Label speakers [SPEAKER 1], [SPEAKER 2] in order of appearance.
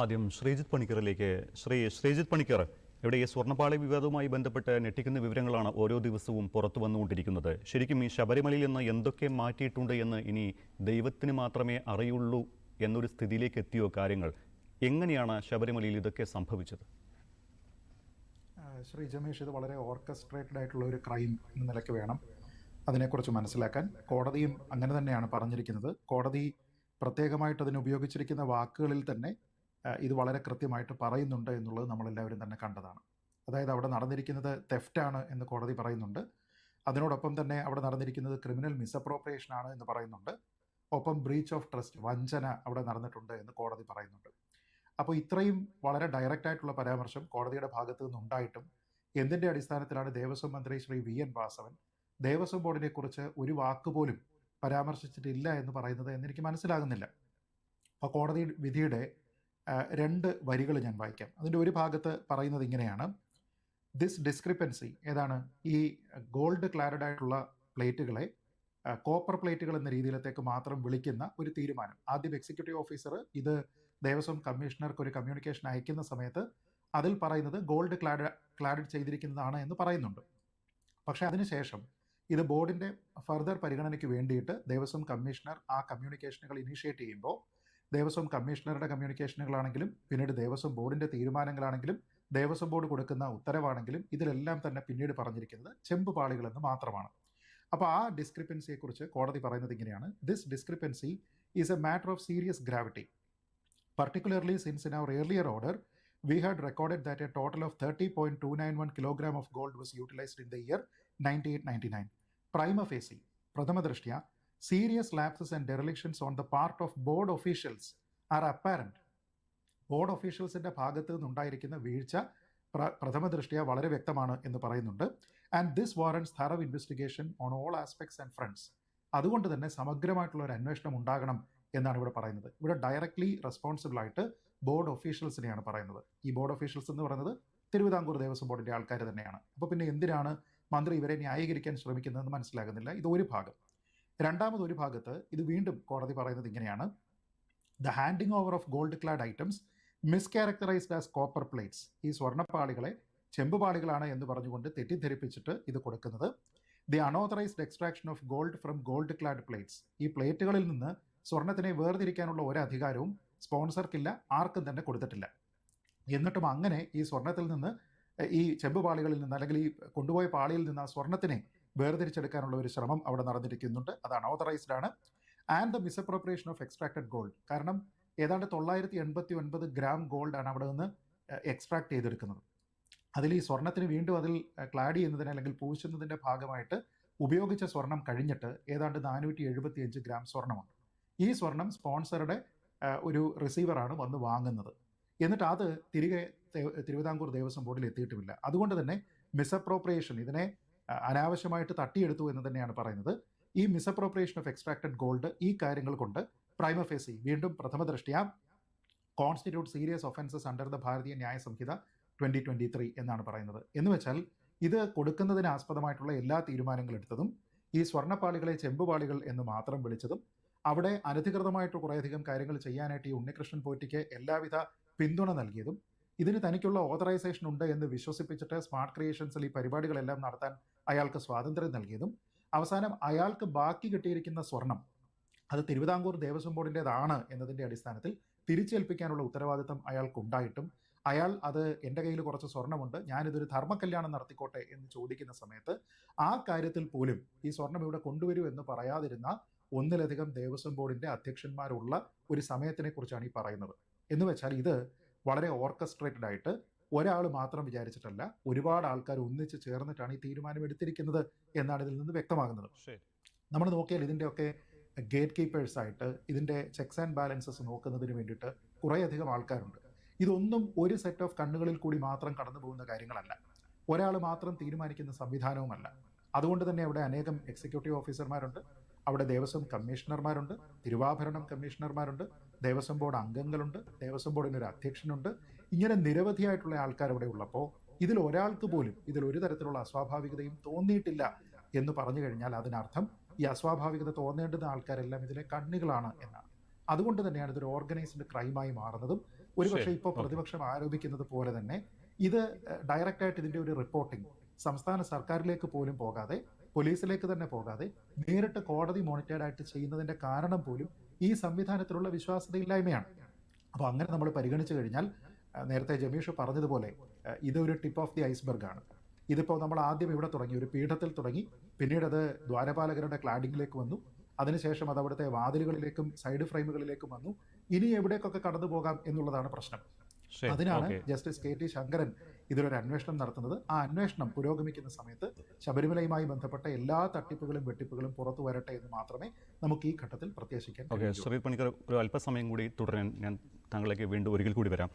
[SPEAKER 1] ആദ്യം ശ്രീജിത്ത് പണിക്കറിലേക്ക് ശ്രീ ശ്രീജിത്ത് പണിക്കർ ഇവിടെ ഈ സ്വർണപ്പാളി വിവാദവുമായി ബന്ധപ്പെട്ട് ഞെട്ടിക്കുന്ന വിവരങ്ങളാണ് ഓരോ ദിവസവും പുറത്തു വന്നുകൊണ്ടിരിക്കുന്നത്. ശരിക്കും ഈ ശബരിമലയിൽ നിന്ന് എന്തൊക്കെ മാറ്റിയിട്ടുണ്ട് എന്ന് ഇനി ദൈവത്തിന് മാത്രമേ അറിയുള്ളൂ എന്നൊരു സ്ഥിതിയിലേക്ക് എത്തിയോ കാര്യങ്ങൾ? എങ്ങനെയാണ് ശബരിമലയിൽ ഇതൊക്കെ സംഭവിച്ചത്?
[SPEAKER 2] ശ്രീ ജമേഷ് ഇത് വളരെ ഓർക്കസ്ട്രേറ്റഡ് ആയിട്ടുള്ള ഒരു ക്രൈം എന്ന നിലയ്ക്ക് വേണം അതിനെക്കുറിച്ച് മനസ്സിലാക്കാൻ. കോടതിയും അങ്ങനെ തന്നെയാണ് പറഞ്ഞിരിക്കുന്നത്. കോടതി പ്രത്യേകമായിട്ട് അതിന് ഉപയോഗിച്ചിരിക്കുന്ന വാക്കുകളിൽ തന്നെ ഇത് വളരെ കൃത്യമായിട്ട് പറയുന്നുണ്ട് എന്നുള്ളത് നമ്മളെല്ലാവരും തന്നെ കണ്ടതാണ്. അതായത് അവിടെ നടന്നിരിക്കുന്നത് തെഫ്റ്റാണ് എന്ന് കോടതി പറയുന്നുണ്ട്. അതിനോടൊപ്പം തന്നെ അവിടെ നടന്നിരിക്കുന്നത് ക്രിമിനൽ മിസ്അപ്രോപ്രിയേഷൻ ആണ് എന്ന് പറയുന്നുണ്ട്. ഒപ്പം ബ്രീച്ച് ഓഫ് ട്രസ്റ്റ് വഞ്ചന അവിടെ നടന്നിട്ടുണ്ട് എന്ന് കോടതി പറയുന്നുണ്ട്. അപ്പോൾ ഇത്രയും വളരെ ഡയറക്റ്റ് ആയിട്ടുള്ള പരാമർശം കോടതിയുടെ ഭാഗത്തു നിന്നുണ്ടായിട്ടും എന്തിന്റെ അടിസ്ഥാനത്തിലാണ് ദേവസ്വം മന്ത്രി ശ്രീ വി എൻ വാസവൻ ദേവസ്വം ബോർഡിനെ കുറിച്ച് ഒരു വാക്ക് പോലും പരാമർശിച്ചിട്ടില്ല എന്ന് പറയുന്നത് എന്നെനിക്ക് മനസ്സിലാകുന്നില്ല. അപ്പോൾ കോടതി വിധിയുടെ രണ്ട് വരികൾ ഞാൻ വായിക്കാം. അതിന്റെ ഒരു ഭാഗത്ത് പറയുന്നത് ഇങ്ങനെയാണ്. ദിസ് ഡിസ്ക്രിപ്പൻസി ഏതാണ്? ഈ ഗോൾഡ് ക്ലാരഡ് ആയിട്ടുള്ള പ്ലേറ്റുകളെ കോപ്പർ പ്ലേറ്റുകൾ എന്ന രീതിയിലത്തേക്ക് മാത്രം വിളിക്കുന്ന ഒരു തീരുമാനം. ആദ്യം എക്സിക്യൂട്ടീവ് ഓഫീസർ ഇത് ദേവസ്വം കമ്മീഷണർക്ക് ഒരു കമ്മ്യൂണിക്കേഷൻ അയക്കുന്ന സമയത്ത് അതിൽ പറയുന്നത് ഗോൾഡ് ക്ലാഡ് ക്ലാഡഡ് ചെയ്തിരിക്കുന്നതാണ് എന്ന് പറയുന്നുണ്ട്. പക്ഷേ അതിനുശേഷം ഇത് ബോർഡിന്റെ ഫർദർ പരിഗണനയ്ക്ക് വേണ്ടിയിട്ട് ദേവസ്വം കമ്മീഷണർ ആ കമ്മ്യൂണിക്കേഷനുകൾ ഇനീഷ്യേറ്റ് ചെയ്യുമ്പോൾ ദേവസ്വം കമ്മീഷണറുടെ കമ്മ്യൂണിക്കേഷനുകളാണെങ്കിലും പിന്നീട് ദേവസ്വം ബോർഡിന്റെ തീരുമാനങ്ങളാണെങ്കിലും ദേവസ്വം ബോർഡ് കൊടുക്കുന്ന ഉത്തരവാണെങ്കിലും ഇതിലെല്ലാം തന്നെ പിന്നീട് പറഞ്ഞിരിക്കുന്നത് ചെമ്പ് പാളികളെന്ന് മാത്രമാണ്. അപ്പോൾ ആ ഡിസ്ക്രിപ്പൻസിയെക്കുറിച്ച് കോടതി പറയുന്നത് ഇങ്ങനെയാണ്. This discrepancy is a matter of serious gravity particularly since in our earlier order, we had recorded that a total of 30.291 kilogram of gold was utilized in the year 9899. Prima facie, പ്രഥമ Drishtya, serious lapses and derelictions on the part of board officials are apparent. Board ഒഫീഷ്യൽസിന്റെ ഭാഗത്ത് നിന്നുണ്ടായിരിക്കുന്ന വീഴ്ച പ്ര- പ്രഥമ ദൃഷ്ടിയ വളരെ വ്യക്തമാണ് എന്ന് പറയുന്നുണ്ട്. And this warrants thorough investigation on all aspects and fronts അതുകൊണ്ട് തന്നെ സമഗ്രമായിട്ടുള്ള ഒരു അന്വേഷണം ഉണ്ടാകണം എന്നാണ് ഇവിടെ പറയുന്നത്. ഇവിടെ ഡയറക്ട്ലി റെസ്പോൺസിബിൾ ആയിട്ട് ബോർഡ് ഒഫീഷ്യൽസിനെയാണ് പറയുന്നത്. ഈ ബോർഡ് ഒഫീഷ്യൽസ് എന്ന് പറയുന്നത് തിരുവിതാംകൂർ ദേവസ്വം ബോർഡിന്റെ ആൾക്കാർ തന്നെയാണ്. അപ്പോൾ പിന്നെ എന്തിനാണ് മന്ത്രി ഇവരെ ന്യായീകരിക്കാൻ ശ്രമിക്കുന്നതെന്ന് മനസ്സിലാകുന്നില്ല. ഇത് ഒരു ഭാഗം. രണ്ടാമത് ഒരു ഭാഗത്ത് ഇത് വീണ്ടും കോടതി പറയുന്നത് ഇങ്ങനെയാണ്. The handing over of gold clad items mischaracterised as copper plates ഈ സ്വർണപ്പാളികളെ ചെമ്പുപാളികളാണ് എന്ന് പറഞ്ഞുകൊണ്ട് തെറ്റിദ്ധരിപ്പിച്ചിട്ട് ഇത് കൊടുക്കുന്നത്. The unauthorised extraction of gold from gold clad plates ഈ പ്ലേറ്റുകളിൽ നിന്ന് സ്വർണത്തിനെ വേർതിരിക്കാനുള്ള ഒരു അധികാരവും സ്പോൺസർക്കില്ല ആർക്കും തന്നെ കൊടുത്തിട്ടില്ല. എന്നിട്ടും അങ്ങനെ ഈ സ്വർണത്തിൽ നിന്ന് ഈ ചെമ്പുപാളികളിൽ നിന്ന് അല്ലെങ്കിൽ ഈ കൊണ്ടുപോയ പാളിയിൽ നിന്ന് ആ സ്വർണത്തിനെ വേർതിരിച്ചെടുക്കാനുള്ള ഒരു ശ്രമം അവിടെ നടന്നിരിക്കുന്നുണ്ട്. അത് അൺഓതറൈസ്ഡ് ആണ്. And the misappropriation of extracted gold കാരണം ഏതാണ്ട് തൊള്ളായിരത്തി എൺപത്തി ഒൻപത് ഗ്രാം ഗോൾഡ് ആണ് അവിടെ നിന്ന് എക്സ്ട്രാക്ട് ചെയ്തെടുക്കുന്നത്. അതിൽ ഈ സ്വർണത്തിന് വീണ്ടും അതിൽ ക്ലാഡ് ചെയ്യുന്നതിന് അല്ലെങ്കിൽ പൂശുന്നതിന്റെ ഭാഗമായിട്ട് ഉപയോഗിച്ച സ്വർണം കഴിഞ്ഞിട്ട് ഏതാണ്ട് നാനൂറ്റി എഴുപത്തി അഞ്ച് ഗ്രാം സ്വർണമുണ്ട്. ഈ സ്വർണം സ്പോൺസറുടെ ഒരു റിസീവറാണ് വന്ന് വാങ്ങുന്നത്. എന്നിട്ട് അത് തിരികെ തിരുവിതാംകൂർ ദേവസ്വം ബോർഡിൽ എത്തിയിട്ടുമില്ല. അതുകൊണ്ട് തന്നെ മിസ്അപ്രോപ്രിയേഷൻ ഇതിനെ അനാവശ്യമായിട്ട് തട്ടിയെടുത്തു എന്ന് തന്നെയാണ് പറയുന്നത്. ഈ മിസ്അപ്രോപ്രിയേഷൻ ഓഫ് എക്സ്ട്രാക്റ്റഡ് ഗോൾഡ് ഈ കാര്യങ്ങൾ കൊണ്ട് പ്രൈമഫേസി വീണ്ടും പ്രഥമ ദൃഷ്ടിയ constitute serious offences under the Bharatiya Nyaya Sanhita twenty twenty three എന്നാണ് പറയുന്നത്. എന്ന് വെച്ചാൽ ഇത് കൊടുക്കുന്നതിന് ആസ്പദമായിട്ടുള്ള എല്ലാ തീരുമാനങ്ങൾ എടുത്തതും ഈ സ്വർണപ്പാളികളെ ചെമ്പുപാളികൾ എന്ന് മാത്രം വിളിച്ചതും അവിടെ അനധികൃതമായിട്ട് കുറേയധികം കാര്യങ്ങൾ ചെയ്യാനായിട്ട് ഈ ഉണ്ണികൃഷ്ണൻ പോറ്റിക്ക് എല്ലാവിധ പിന്തുണ നൽകിയതും ഇതിന് തനിക്കുള്ള ഓതറൈസേഷൻ ഉണ്ട് എന്ന് വിശ്വസിപ്പിച്ചിട്ട് സ്മാർട്ട് ക്രിയേഷൻസിൽ ഈ പരിപാടികളെല്ലാം നടത്താൻ അയാൾക്ക് സ്വാതന്ത്ര്യം നൽകിയതും അവസാനം അയാൾക്ക് ബാക്കി കിട്ടിയിരിക്കുന്ന സ്വർണം അത് തിരുവിതാംകൂർ ദേവസ്വം ബോർഡിന്റെതാണ് എന്നതിന്റെ അടിസ്ഥാനത്തിൽ തിരിച്ചേൽപ്പിക്കാനുള്ള ഉത്തരവാദിത്തം അയാൾക്കുണ്ടായിട്ടും അയാൾ അത് എന്റെ കയ്യിൽ കുറച്ച് സ്വർണമുണ്ട് ഞാനിതൊരു ധർമ്മകല്യാണം നടത്തിക്കോട്ടെ എന്ന് ചോദിക്കുന്ന സമയത്ത് ആ കാര്യത്തിൽ പോലും ഈ സ്വർണം ഇവിടെ കൊണ്ടുവരൂ എന്ന് പറയാതിരുന്ന ഒന്നിലധികം ദേവസ്വം ബോർഡിന്റെ അധ്യക്ഷന്മാരുള്ള ഒരു സമയത്തിനെ കുറിച്ചാണ് ഈ പറയുന്നത്. എന്ന് വെച്ചാൽ ഇത് വളരെ ഓർക്കസ്ട്രേറ്റഡ് ആയിട്ട് ഒരാൾ മാത്രം വിചാരിച്ചിട്ടല്ല ഒരുപാട് ആൾക്കാർ ഒന്നിച്ച് ചേർന്നിട്ടാണ് ഈ തീരുമാനം എടുത്തിരിക്കുന്നത് എന്നാണ് ഇതിൽ നിന്ന് വ്യക്തമാകുന്നത്. നമ്മൾ നോക്കിയാൽ ഇതിന്റെയൊക്കെ ഗേറ്റ് കീപ്പേഴ്സ് ആയിട്ട് ഇതിന്റെ ചെക്സ് ആൻഡ് ബാലൻസസ് നോക്കുന്നതിന് വേണ്ടിയിട്ട് കുറേയധികം ആൾക്കാരുണ്ട്. ഇതൊന്നും ഒരു സെറ്റ് ഓഫ് കണ്ണുകളിൽ കൂടി മാത്രം കടന്നു പോകുന്ന കാര്യങ്ങളല്ല. ഒരാൾ മാത്രം തീരുമാനിക്കുന്ന സംവിധാനവുമല്ല. അതുകൊണ്ട് തന്നെ അവിടെ അനേകം എക്സിക്യൂട്ടീവ് ഓഫീസർമാരുണ്ട് അവിടെ ദേവസ്വം കമ്മീഷണർമാരുണ്ട് തിരുവാഭരണം കമ്മീഷണർമാരുണ്ട് ദേവസ്വം ബോർഡ് അംഗങ്ങളുണ്ട് ദേവസ്വം ബോർഡിന് ഒരു അധ്യക്ഷനുണ്ട് ഇങ്ങനെ നിരവധിയായിട്ടുള്ള ആൾക്കാർ അവിടെ ഉള്ളപ്പോൾ ഇതിൽ ഒരാൾക്ക് പോലും ഇതിൽ ഒരു തരത്തിലുള്ള അസ്വാഭാവികതയും തോന്നിയിട്ടില്ല എന്ന് പറഞ്ഞു കഴിഞ്ഞാൽ അതിനർത്ഥം ഈ അസ്വാഭാവികത തോന്നേണ്ടുന്ന ആൾക്കാരെല്ലാം ഇതിലെ കണ്ണികളാണ് എന്നാണ്. അതുകൊണ്ട് തന്നെയാണ് ഇതൊരു ഓർഗനൈസ്ഡ് ക്രൈമായി മാറുന്നതും ഒരുപക്ഷെ
[SPEAKER 1] ഇപ്പൊ
[SPEAKER 2] ഇപ്പോൾ പ്രതിപക്ഷം ആരോപിക്കുന്നത് പോലെ തന്നെ ഇത് ഡയറക്റ്റ് ആയിട്ട് ഇതിന്റെ ഒരു റിപ്പോർട്ടിംഗ് സംസ്ഥാന സർക്കാരിലേക്ക് പോലും പോകാതെ പോലീസിലേക്ക് തന്നെ പോകാതെ നേരിട്ട് കോടതി മോണിറ്റേഡ് ആയിട്ട് ചെയ്യുന്നതിന്റെ കാരണം പോലും ഈ സംവിധാനത്തിലുള്ള വിശ്വാസ്യതയില്ലായ്മയാണ്. അപ്പോൾ അങ്ങനെ നമ്മൾ പരിഗണിച്ചു കഴിഞ്ഞാൽ നേരത്തെ ജമീഷ് പറഞ്ഞതുപോലെ ഇതൊരു ടിപ്പ് ഓഫ് ദി ഐസ്ബർഗ് ആണ്. ഇതിപ്പോൾ നമ്മൾ ആദ്യം ഇവിടെ തുടങ്ങി ഒരു പീഠത്തിൽ തുടങ്ങി പിന്നീട് അത് ദ്വാരപാലകരുടെ ക്ലാഡിങ്ങിലേക്ക് വന്നു അതിനുശേഷം അത് അവിടുത്തെ വാതിലുകളിലേക്കും സൈഡ് ഫ്രെയിമുകളിലേക്കും വന്നു ഇനി എവിടേക്കൊക്കെ കടന്നു പോകാം എന്നുള്ളതാണ് പ്രശ്നം. അതിനാണ് ജസ്റ്റിസ് കെ ടി ശങ്കരൻ ഇതിലൊരു അന്വേഷണം നടത്തുന്നത്. ആ അന്വേഷണം പുരോഗമിക്കുന്ന സമയത്ത് ശബരിമലയുമായി ബന്ധപ്പെട്ട എല്ലാ തട്ടിപ്പുകളും വെട്ടിപ്പുകളും പുറത്തു വരട്ടെ എന്ന് മാത്രമേ നമുക്ക് ഈ ഘട്ടത്തിൽ പ്രത്യാശിക്കാൻ
[SPEAKER 1] ഓക്കെ
[SPEAKER 2] കഴിയൂ.
[SPEAKER 1] ശ്രീ പണിക്കർ ഒരു അല്പസമയം കൂടി തുടരാൻ ഞാൻ താങ്കളേക്ക് വീണ്ടും ഒരിക്കൽ കൂടി വരാം.